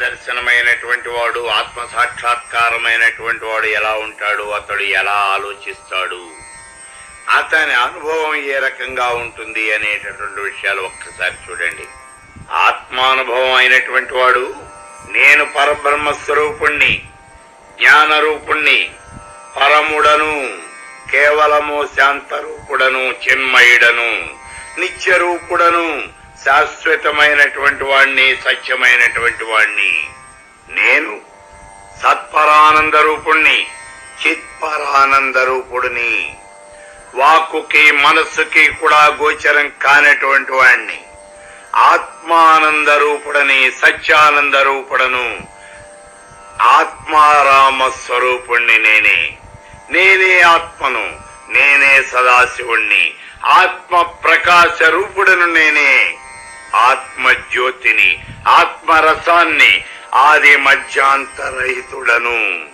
దర్శనమైనటువంటి వాడు ఆత్మ సాక్షాత్కారమైనటువంటి వాడు ఎలా ఉంటాడు అతడు ఎలా ఆలోచిస్తాడు? అతని అనుభవం ఏ రకంగా ఉంటుంది అనేటటువంటి విషయాలు ఒక్కసారి చూడండి. ఆత్మానుభవం అయినటువంటి వాడు నేను పరబ్రహ్మ స్వరూపుణ్ణి జ్ఞాన రూపుణ్ణి పరముడను కేవలము శాంతరూపుడను చిన్మయుడను నిత్యరూపుడను శాశ్వతమైనటువంటి వాణ్ణి సత్యమైనటువంటి వాణ్ణి. నేను సత్పరానంద రూపుణ్ణి చిత్పరానంద రూపుడిని. వాక్కుకి మనస్సుకి కూడా గోచరం కానటువంటి వాణ్ణి. ఆత్మానంద రూపుడని సత్యానంద రూపుడను ఆత్మారామ స్వరూపుణ్ణి నేనే. నేనే ఆత్మను నేనే సదాశివుణ్ణి. ఆత్మ ప్రకాశ రూపుడను నేనే. ఆత్మ జ్యోతిని ఆత్మరసాన్ని ఆది మధ్యాంతరహితుడను.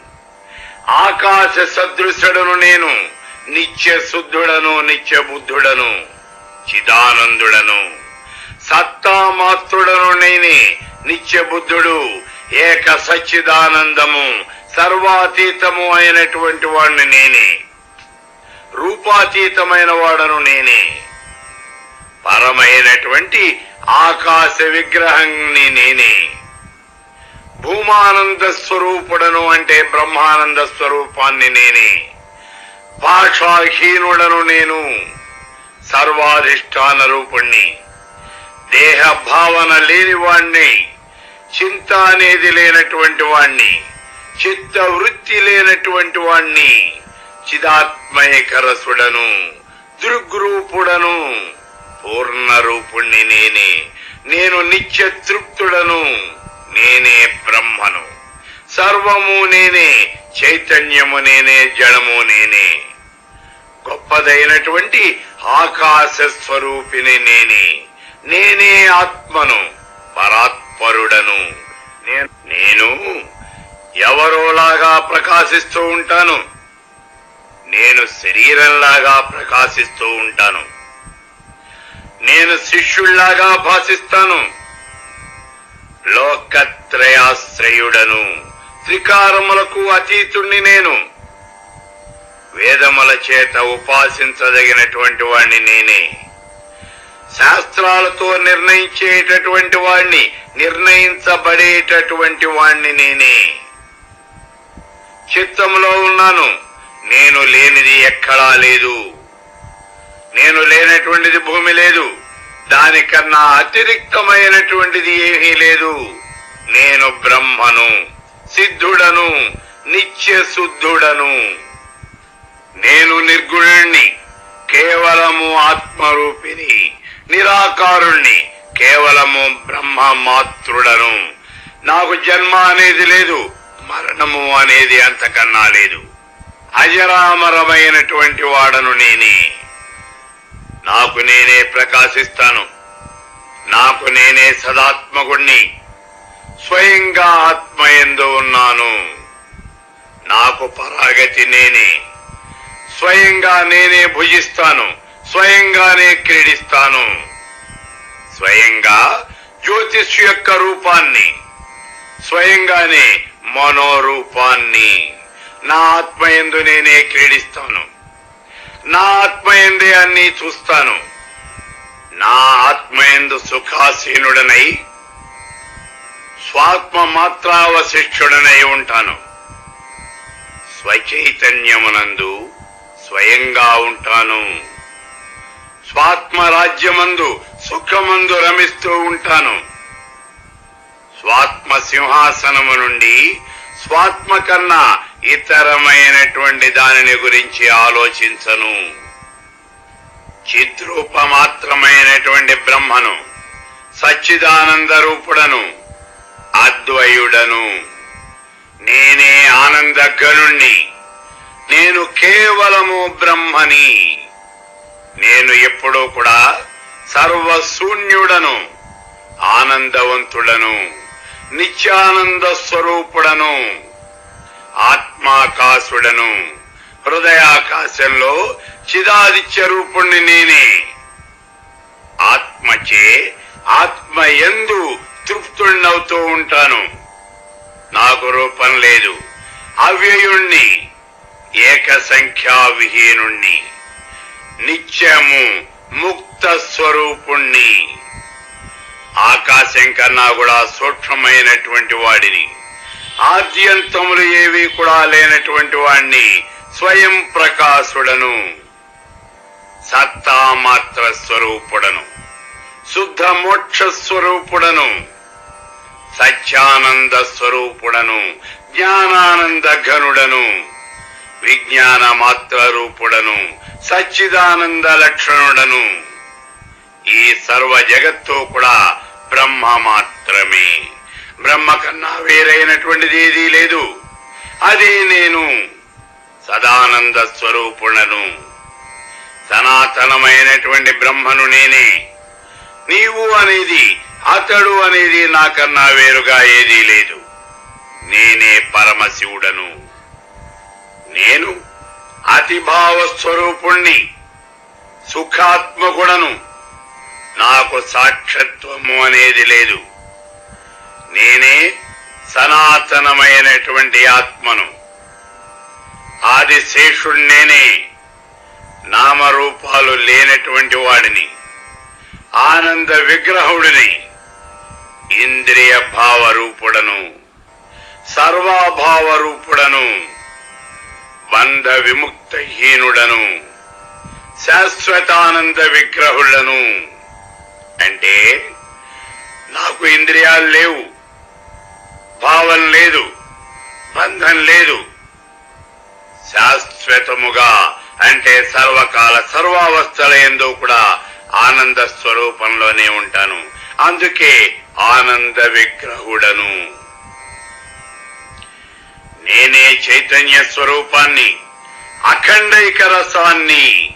ఆకాశ సదృశుడను నేను నిత్య శుద్ధుడను నిత్య బుద్ధుడను చిదానందుడను. సత్తామాత్రుడను నేనే నిత్య బుద్ధుడు ఏక సచ్చిదానందము సర్వాతీతము అయినటువంటి వాడిని నేనే. రూపాతీతమైన వాడను నేనే. పరమైనటువంటి ఆకాశ విగ్రహాన్ని నేనే. భూమానంద స్వరూపుడను అంటే బ్రహ్మానంద స్వరూపాన్ని నేనే. భాషాహీనుడను నేను సర్వాధిష్టాన రూపుణ్ణి. దేహ భావన లేని వాణ్ణి చింత అనేది లేనటువంటి వాణ్ణి చిత్త వృత్తి లేనటువంటి వాణ్ణి చిదాత్మయకరసుడను దృగ్రూపుడను. పూర్ణ రూపుణ్ణి నేనే. నేను నిత్య తృప్తుడను నేనే బ్రహ్మను. సర్వము నేనే. చైతన్యము నేనే. జడము నేనే. గొప్పదైనటువంటి ఆకాశ స్వరూపిణి నేనే. నేనే ఆత్మను. పరాత్పరుడను. నేను ఎవరోలాగా ప్రకాశిస్తూ ఉంటాను? నేను శరీరంలాగా ప్రకాశిస్తూ ఉంటాను. నేను శిష్యుల్లాగా భాషిస్తాను. లోకత్రయాశ్రయుడను త్రికారములకు అతీతుణ్ణి నేను. వేదముల చేత ఉపాసించదగినటువంటి వాణ్ణి నేనే. శాస్త్రాలతో నిర్ణయించేటటువంటి వాణ్ణి నిర్ణయించబడేటటువంటి వాణ్ణి నేనే. చిత్తములో ఉన్నాను నేను లేనిది ఎక్కడా లేదు. నేను లేనటువంటిది భూమి లేదు. దానికన్నా అతిరిక్తమైనటువంటిది ఏమీ లేదు. నేను బ్రహ్మను సిద్ధుడను నిత్య శుద్ధుడను. నేను నిర్గుణుణ్ణి కేవలము ఆత్మరూపిణి నిరాకారుణ్ణి కేవలము బ్రహ్మ మాతృడను నాకు జన్మ అనేది లేదు మరణము అనేది అంతకన్నా లేదు. అజరామరమైనటువంటి వాడను నేనే. నాకు నేనే ప్రకాశిస్తాను. నాకు నేనే సదాత్మకుణ్ణి స్వయంగా ఆత్మయందు ఉన్నాను. నాకు పరాగతి నేనే. స్వయంగా నేనే భుజిస్తాను. స్వయంగానే క్రీడిస్తాను. స్వయంగా జ్యోతిష్ యొక్క రూపాన్ని. స్వయంగానే మనోరూపాన్ని. నా ఆత్మయందు నేనే క్రీడిస్తాను. నా ఆత్మయందే అన్ని చూస్తాను. నా ఆత్మయందు సుఖాసీనుడనై స్వాత్మ మాత్రావశిష్ఠుడనై ఉంటాను. స్వచైతన్యమునందు స్వయంగా ఉంటాను. స్వాత్మ రాజ్యమందు సుఖమందు రమిస్తూ ఉంటాను. స్వాత్మ సింహాసనము నుండి స్వాత్మ కన్నా ఇతరమైనటువంటి దానిని గురించి ఆలోచించను. చిద్రూపమాత్రమైనటువంటి బ్రహ్మను సచ్చిదానంద రూపుడను అద్వయుడను. నేనే ఆనంద గనుణ్ణి నేను కేవలము బ్రహ్మని. నేను ఎప్పుడూ కూడా సర్వశూన్యుడను ఆనందవంతుడను నిత్యానంద స్వరూపుడను. ఆత్మాకాశుడను. హృదయాకాశంలో చిదాదిత్య రూపుణ్ణి నేనే. ఆత్మచే ఆత్మ ఎందు తృప్తుణ్ణవుతూ ఉంటాను. నాకు రూపం లేదు. అవ్యయుణ్ణి ఏక సంఖ్యా విహీనుణ్ణి నిత్యము ముక్త స్వరూపుణ్ణి ఆకాశం కన్నా కూడా సూక్ష్మమైనటువంటి వాడిని. ఆద్యంతములు ఏవి కూడా లేనటువంటి వాణ్ణి స్వయం ప్రకాశుడను. సత్తామాత్ర స్వరూపుడను. శుద్ధ మోక్ష స్వరూపుడను. సత్యానంద స్వరూపుడను. జ్ఞానానంద ఘనుడను. విజ్ఞాన మాత్ర రూపుడను. సచ్చిదానంద లక్షణుడను. ఈ సర్వ జగత్తు కూడా బ్రహ్మ మాత్రమే. బ్రహ్మ కన్నా వేరైనటువంటిది ఏదీ లేదు. అదే నేను సదానంద స్వరూపుణను సనాతనమైనటువంటి బ్రహ్మను నేనే. నీవు అనేది అతడు అనేది నాకన్నా వేరుగా ఏదీ లేదు. నేనే పరమశివుడను. నేను అతిభావ స్వరూపుణ్ణి సుఖాత్మకుడను. నాకు సాక్షత్వము అనేది లేదు. నేనే సనాతనమైనటువంటి ఆత్మను. ఆదిశేషుడు నేనే నామరూపాలు లేనటువంటి వాడిని ఆనంద విగ్రహుడిని ఇంద్రియ భావరూపుడను సర్వాభావ రూపుడను బంధ విముక్తహీనుడను శాశ్వతానంద విగ్రహులను అంటే నాకు ఇంద్రియాలు లేవు. భావం లేదు బంధం లేదు. శాశ్వతముగా అంటే సర్వకాల సర్వావస్థల ఎందు కూడా ఆనంద స్వరూపంలోనే ఉంటాను. అందుకే ఆనంద విగ్రహుడను. నేనే చైతన్య స్వరూపాన్ని అఖండైక రసాన్ని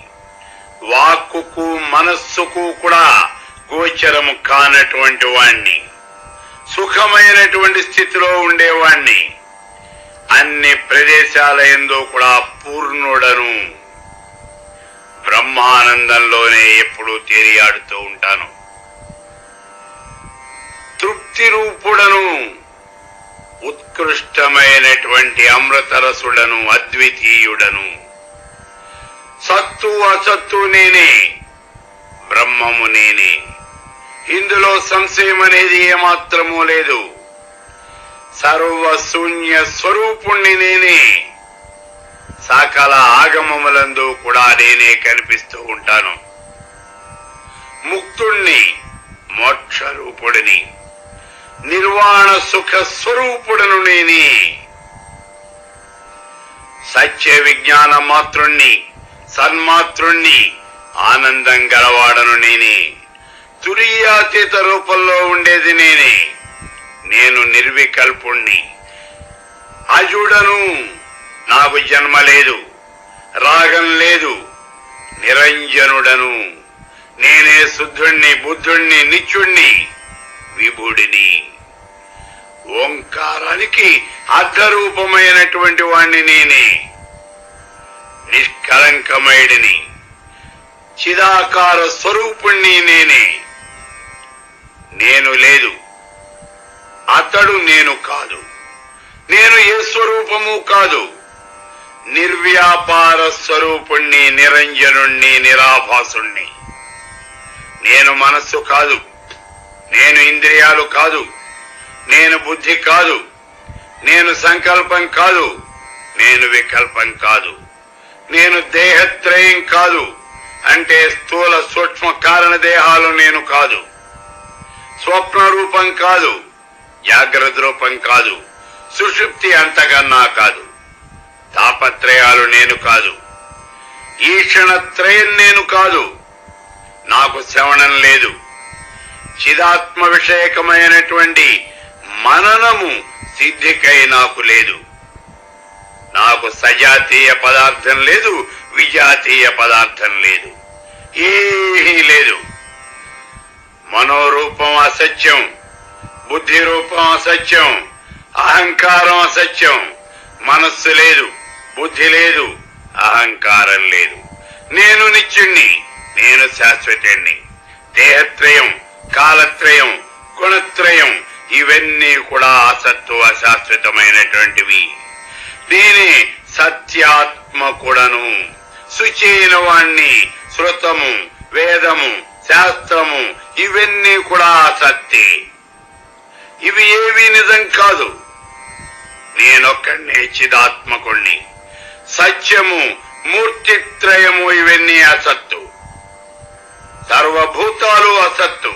వాక్కుకు మనస్సుకు కూడా గోచరము కానటువంటి వాణ్ణి. సుఖమైనటువంటి స్థితిలో ఉండేవాణ్ణి. అన్ని ప్రదేశాల ఎందు కూడా పూర్ణుడను. బ్రహ్మానందంలోనే ఎప్పుడూ తేలియాడుతూ ఉంటాను. తృప్తి రూపుడను ఉత్కృష్టమైనటువంటి అమృతరసుడను అద్వితీయుడను. సత్తు అసత్తు నేనే బ్రహ్మము నేనే. ఇందులో సంశయం అనేది ఏమాత్రమూ లేదు. సర్వశూన్య స్వరూపుణ్ణి నేనే. సకల ఆగమములందు కూడా నేనే కనిపిస్తూ ఉంటాను. ముక్తుణ్ణి మోక్ష రూపుడిని నిర్వాణ సుఖ స్వరూపుడను నేనే. సత్య విజ్ఞాన మాతృణ్ణి సన్మాతృణ్ణి ఆనందం గలవాడను నేనే. తురియాతీత రూపంలో ఉండేది నేనే. నేను నిర్వికల్పుణ్ణి. అజుడను నాకు జన్మ లేదు రాగం లేదు. నిరంజనుడను. నేనే శుద్ధుణ్ణి బుద్ధుణ్ణి నిత్యుణ్ణి విభుడిని. ఓంకారానికి అర్ధరూపమైనటువంటి వాణ్ణి నేనే. నిష్కలంకమయుడిని చిదాకార స్వరూపుణ్ణి నేనే. నేను లేదు. అతడు నేను కాదు. నేను ఏ స్వరూపము కాదు. నిర్వ్యాపార స్వరూపుణ్ణి నిరంజనుణ్ణి నిరాభాసుణ్ణి. నేను మనస్సు కాదు. నేను ఇంద్రియాలు కాదు. నేను బుద్ధి కాదు. నేను సంకల్పం కాదు. నేను వికల్పం కాదు. నేను దేహత్రయం కాదు. అంటే స్థూల సూక్ష్మ కారణ దేహాలు నేను కాదు. స్వప్న రూపం కాదు జాగ్రత్త రూపం కాదు సుషుప్తి అంతకన్నా కాదు. తాపత్రయాలు నేను కాదు. ఈషణత్రయం నేను కాదు. నాకు శ్రవణం లేదు. చిదాత్మ విషయకమైనటువంటి మననము సిద్ధికై నాకు లేదు. నాకు సజాతీయ పదార్థం లేదు విజాతీయ పదార్థం లేదు. ఏ అసత్యం. బుద్ధి రూపం అసత్యం. అహంకారం అసత్యం. మనస్సు లేదు బుద్ధి లేదు అహంకారం లేదు. నేను నిత్యుణ్ణి నేను శాశ్వతుణ్ణి. దేహత్రయం కాలత్రయం గుణత్రయం ఇవన్నీ కూడా అసత్వ శాశ్వతమైనటువంటివి నేనే సత్యాత్మకుడను శుచైన వాణ్ణి శృతము వేదము శాస్త్రము ఇవన్నీ కూడా అసత్తే ఇవి ఏవి నిజం కాదు. నేనొక్కడినే చిదాత్మకుణ్ణి. సత్యము మూర్తిత్రయము ఇవన్నీ అసత్తు. సర్వభూతాలు అసత్తు.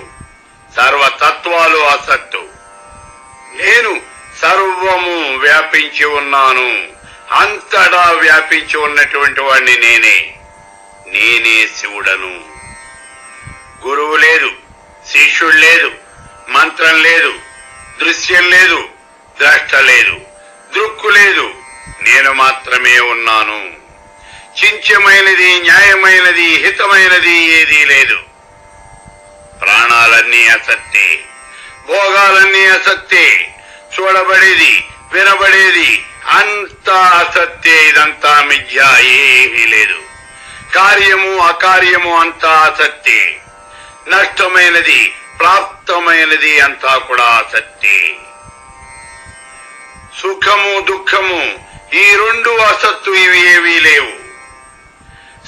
సర్వతత్వాలు అసత్తు. నేను సర్వము వ్యాపించి ఉన్నాను. అంతటా వ్యాపించి ఉన్నటువంటి వాణ్ణి నేనే. నేనే శివుడను. గురువు లేదు. శిష్యుడు లేదు మంత్రం లేదు దృశ్యం లేదు ద్రష్ట లేదు దృక్కు లేదు నేను మాత్రమే ఉన్నాను. చించమైనది న్యాయమైనది హితమైనది ఏదీ లేదు. ప్రాణాలన్నీ అసత్తే భోగాలన్నీ అసత్తే చూడబడేది వినబడేది అంతా అసత్తే ఇదంతా మిథ్య ఏమీ లేదు. కార్యము అకార్యము అంతా అసత్తే. నష్టమైనది ప్రాప్తమైనది అంతా కూడా అసత్తే సుఖము దుఃఖము ఈ రెండు అసత్తు ఇవి ఏవీ లేవు.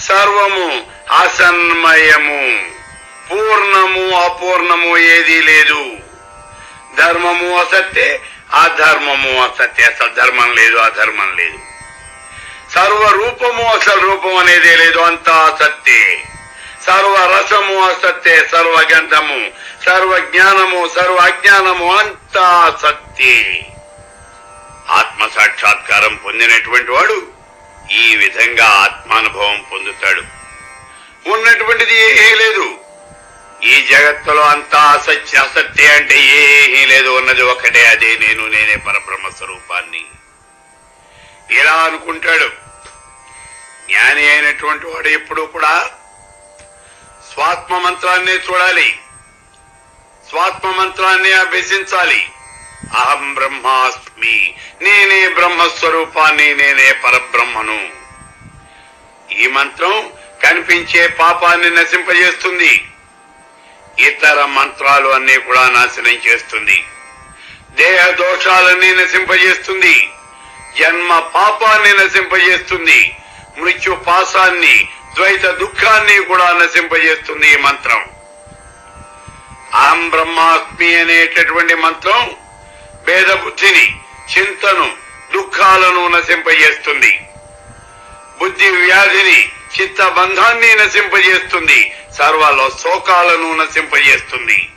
సర్వము అసన్మయము. పూర్ణము అపూర్ణము ఏదీ లేదు. ధర్మము అసత్తే అధర్మము అసత్తే. అసలు ధర్మం లేదు అధర్మం లేదు. సర్వ రూపము అసలు రూపం అనేదే లేదు అంతా అసత్తే సర్వ రసము అసత్తే సర్వ గంధము సర్వ జ్ఞానము సర్వ అజ్ఞానము అంతా సత్యే ఆత్మ సాక్షాత్కారం పొందినటువంటి వాడు ఈ విధంగా ఆత్మానుభవం పొందుతాడు. ఉన్నటువంటిది ఏమీ లేదు. ఈ జగత్తులో అంతా అసత్య అసత్య అంటే ఏమీ లేదు. ఉన్నది ఒకటే అదే నేను నేనే పరబ్రహ్మ స్వరూపాన్ని. ఇలా అనుకుంటాడు. జ్ఞాని అయినటువంటి వాడు ఎప్పుడు కూడా స్వాత్మ మంత్రాన్ని చూడాలి. స్వాత్మ మంత్రాన్ని అభ్యసించాలి. అహం బ్రహ్మాస్మి నేనే బ్రహ్మస్వరూపాన్ని నేనే పరబ్రహ్మను. ఈ మంత్రం కనిపించే పాపాన్ని నశింపజేస్తుంది. ఇతర మంత్రాలు అన్ని కూడా నాశనం చేస్తుంది. దేహ దోషాలన్నీ నశింపజేస్తుంది. జన్మ పాపాన్ని నశింపజేస్తుంది. మృత్యు పాసాన్ని ద్వైత దుఃఖాన్ని కూడా నశింపజేస్తుంది ఈ మంత్రం. అహం బ్రహ్మాస్మి అనేటటువంటి మంత్రం భేద బుద్ధిని చింతను దుఃఖాలను నశింపజేస్తుంది. బుద్ధి వ్యాధిని చిత్త బంధాన్ని నశింపజేస్తుంది. సర్వలో శోకాలను నశింపజేస్తుంది.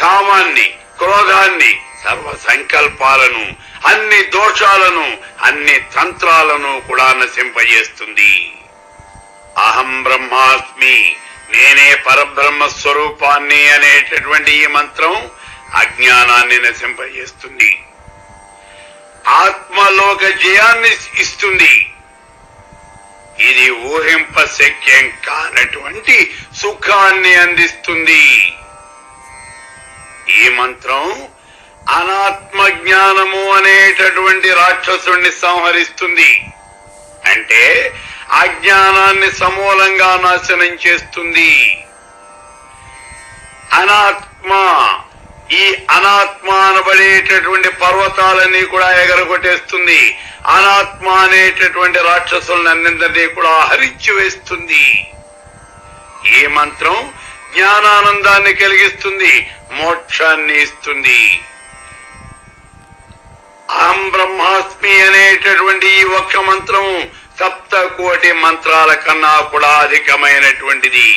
కామాన్ని క్రోధాన్ని సర్వ సంకల్పాలను అన్ని దోషాలను అన్ని తంత్రాలను కూడా నశింపజేస్తుంది. అహం బ్రహ్మాస్మి. నేనే పరబ్రహ్మ స్వరూపాన్ని అనేటటువంటి ఈ మంత్రం అజ్ఞానాన్ని నశింపజేస్తుంది. ఆత్మలోక జయాన్ని ఇస్తుంది. ఇది ఊహింప శక్యం కానటువంటి సుఖాన్ని అందిస్తుంది. ఈ మంత్రం అనాత్మ జ్ఞానము అనేటటువంటి రాక్షసుణ్ణి సంహరిస్తుంది. అంటే అజ్ఞానాన్ని సమూలంగా నాశనం చేస్తుంది. అనాత్మ ఈ అనాత్మ అనబడేటటువంటి పర్వతాలన్నీ కూడా ఎగరగొట్టేస్తుంది. అనాత్మ అనేటటువంటి రాక్షసులన్నింటినీ కూడా హరించి వేస్తుంది. ఈ మంత్రం? జ్ఞానానందాన్ని కలిగిస్తుంది మోక్షాన్ని ఇస్తుంది. అహం బ్రహ్మాస్మి అనేటటువంటి ఈ ఒక్క మంత్రం సప్త కోటి మంత్రాల కన్నా కూడా అధికమైనటువంటిది.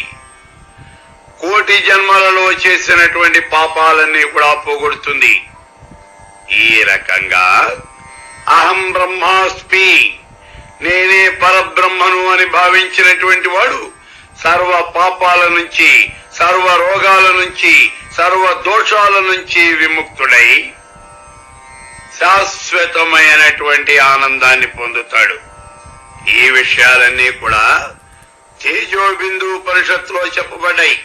కోటి జన్మలలో చేసినటువంటి పాపాలన్నీ కూడా పోగొడుతుంది. ఈ రకంగా అహం బ్రహ్మాస్మి నేనే పరబ్రహ్మను అని భావించినటువంటి వాడు సర్వ పాపాల నుంచి సర్వ రోగాల నుంచి సర్వ దోషాల నుంచి విముక్తుడై శాశ్వతమైనటువంటి ఆనందాన్ని పొందుతాడు. ఈ విషయాలన్నీ కూడా తేజోబిందు పరిషత్తులో చెప్పబడ్డాయి.